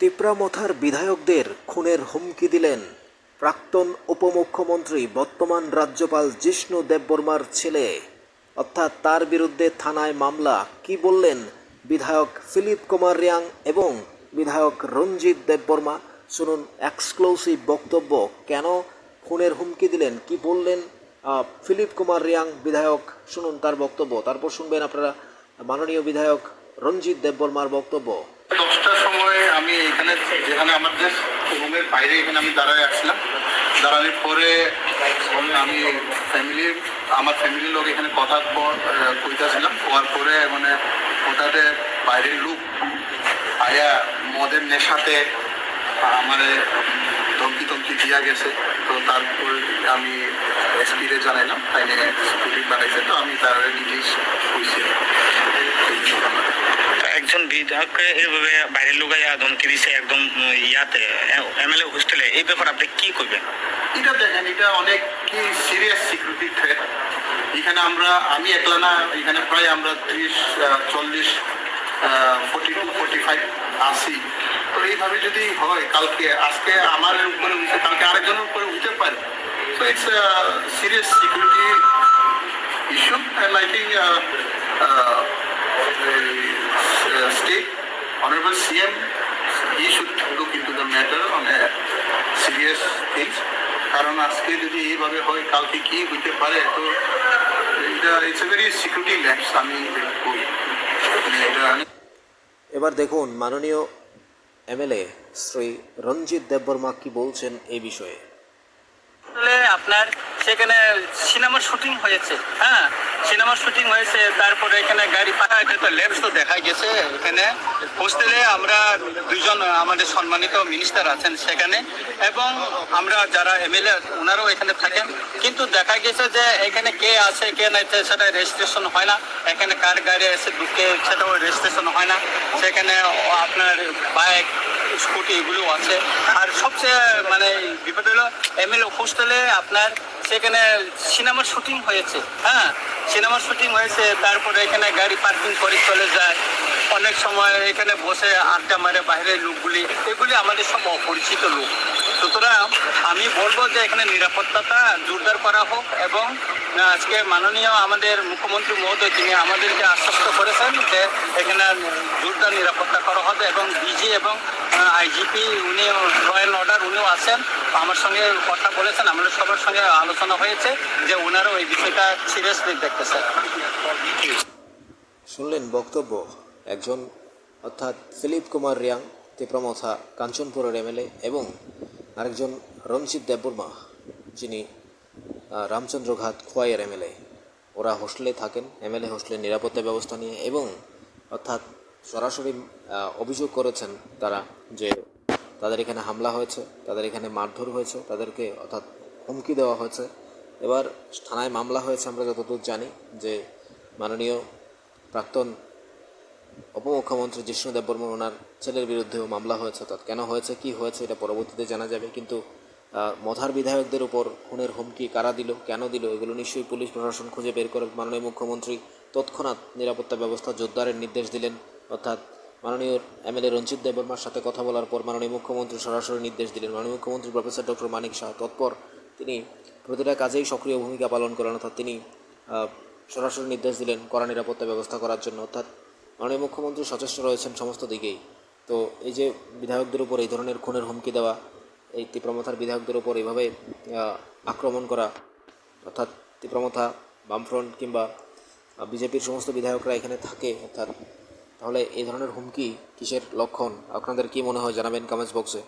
তিপ্রামথার বিধায়কদের খুনের হুমকি দিলেন প্রাক্তন উপমুখ্যমন্ত্রী বর্তমান রাজ্যপাল জিষ্ণু দেববর্মার ছেলে। অর্থাৎ তার বিরুদ্ধে থানায় মামলা। কি বললেন বিধায়ক ফিলিপ কুমার রিয়াং এবং বিধায়ক রঞ্জিত দেববর্মা? শুনুন এক্সক্লুসিভ বক্তব্য। কেন খুনের হুমকি দিলেন? কি বললেন ফিলিপ কুমার রিয়াং বিধায়ক? শুনুন তার বক্তব্য। তারপর শুনবেন আপনারা মাননীয় বিধায়ক রঞ্জিত দেববর্মার বক্তব্য। আমি এখানে, যেখানে আমাদের রুমের বাইরে এখানে আমি দাঁড়ায় আসলাম। দাঁড়ানোর পরে আমি ফ্যামিলির আমার ফ্যামিলির লোক এখানে কথা কইতাছিলাম। হওয়ার পরে মানে হঠাৎ বাইরের লোক আয়া মদের নেশাতে আমার ধমকি টমকি দিয়া গেছে। তো তারপর আমি এসপিরে জানাইলাম, তাইলে বানাইছে। তো আমি তার নিজেই হয়েছে একজন বিধায়ককে এইভাবে বাইরের লোক আইয়া ধমকি দিছে, একদম ইয়াতে এমএলএ হোস্টেলে, এই ব্যাপারে আপনি কি করবেন এটা দেখেন, এটা অনেক কি সিরিয়াস সিকিউরিটি থ্রেট এখানে আমরা, আমি একলা না, এখানে প্রায় আমরা ত্রিশ চল্লিশ ফোর্টি টু ফোর্টি ফাইভ আসি তো এইভাবে যদি হয়, কালকে, আজকে আমার উপরে কালকে আরেকজনের উপরে উঠতে পারে। তো it's serious security honorable CM he should look into the matter on a serious things কারণ আজকে যদি এইভাবে হয় কালকে কি হইতে পারে? তো এটা it's a very security lapse আমি করি। মানে এবার দেখুন মাননীয় এমএলএ শ্রী রঞ্জিত দেববর্মা কি বলছেন এই বিষয়ে। আপনার সেখানে সিনেমার শুটিং হয়েছে হ্যাঁ? সিনেমার শুটিং হয়েছে, তারপরে এখানে গাড়ি এটা তো ল্যাবস তো দেখা গেছে এখানে। হোস্টেলে আমরা দুজন, আমাদের সম্মানিত মিনিস্টার আছেন সেখানে, এবং আমরা যারা এমএলএ ওনারাও এখানে থাকেন। কিন্তু দেখা গেছে যে এখানে কে আছে, কে নাই সেটা রেজিস্ট্রেশন হয় না। এখানে কার গাড়ি এসে ঢুকে সেটাও রেজিস্ট্রেশন হয় না। সেখানে আপনার বাইক, স্কুটি এগুলো আছে। আর সবচেয়ে মানে বিপদ হলো এমএলএ হোস্টেলে আপনার সেখানে সিনেমার শুটিং হয়েছে। হ্যাঁ সিনেমার শুটিং হয়েছে, তারপরে এখানে গাড়ি পার্কিং করে চলে যায়। অনেক সময় এখানে বসে আড্ডা মারে বাইরের লোকগুলি, এগুলি আমাদের সব অপরিচিত লোক। সুতরাং আমি বলব যে এখানে নিরাপত্তাটা জোরদার করা হোক এবং আজকে মাননীয় আমাদের মুখ্যমন্ত্রী মহোদয়, তিনি আমাদেরকে আশ্বস্ত করেছেন যে এখানে জোরদার নিরাপত্তা করা হবে এবং ডিজি এবং আইজিপি উনি ল অ্যান্ড অর্ডার উনিও আছেন। আমার সঙ্গে কথা বলেছেন, আমাদের সবার সঙ্গে আলোচনা হয়েছে যে ওনারাও ওই বিষয়টা সিরিয়াসলি দেখতেছেন। শুনলেন বক্তব্য একজন অর্থাৎ ফিলিপ কুমার রিয়াং তিপ্রামথা কাঞ্চনপুরের এমএলএ এবং আরেকজন রঞ্জিত দেববর্মা যিনি আহ, রামচন্দ্রঘাট খোয়াইয়ের এমএলএ। ওরা হোস্টেলে থাকেন এমএলএ হোস্টেলের নিরাপত্তা ব্যবস্থা নিয়ে এবং অর্থাৎ সরাসরি অভিযোগ করেছেন তারা যে তাদের এখানে হামলা হয়েছে তাদের এখানে মারধর হয়েছে তাদেরকে অর্থাৎ হুমকি দেওয়া হয়েছে। এবার থানায় মামলা হয়েছে, আমরা যতদূর জানি, যে মাননীয় প্রাক্তন উপমুখ্যমন্ত্রী জিষ্ণু দেববর্মন ওনার ছেলের বিরুদ্ধেও মামলা হয়েছে। অর্থাৎ কেন হয়েছে, কি হয়েছে, এটা পরবর্তীতে জানা যাবে। কিন্তু মধার বিধায়কদের উপর খুনের হুমকি কারা দিল, কেন দিল, এগুলো নিশ্চয়ই পুলিশ প্রশাসন খুঁজে বের করে মাননীয় মুখ্যমন্ত্রী তৎক্ষণাৎ নিরাপত্তা ব্যবস্থা জোরদারের নির্দেশ দিলেন। অর্থাৎ মাননীয় এমএলএ রঞ্জিত দেববর্মার সাথে কথা বলার পর মাননীয় মুখ্যমন্ত্রী সরাসরি নির্দেশ দিলেন। মাননীয় মুখ্যমন্ত্রী প্রফেসর ডক্টর মানিক শাহ তৎপর তিনি প্রতিটা কাজেই সক্রিয় ভূমিকা পালন করেন, অর্থাৎ তিনি সরাসরি নির্দেশ দিলেন কড়া নিরাপত্তা ব্যবস্থা করার জন্য। অর্থাৎ মাননীয় মুখ্যমন্ত্রী সচেষ্ট রয়েছেন সমস্ত দিকেই। তো এই যে বিধায়কদের উপর এই ধরনের খুনের হুমকি দেওয়া, এই তীব্রমথার বিধায়কদের উপর এইভাবে আক্রমণ করা, অর্থাৎ তীব্রমথা বামফ্রন্ট কিংবা বিজেপির সমস্ত বিধায়করা এখানে থাকে, অর্থাৎ তাহলে এই ধরনের হুমকি কিসের লক্ষণ? আপনাদের কি মনে হয়? জানাবেন কমেন্টস বক্সে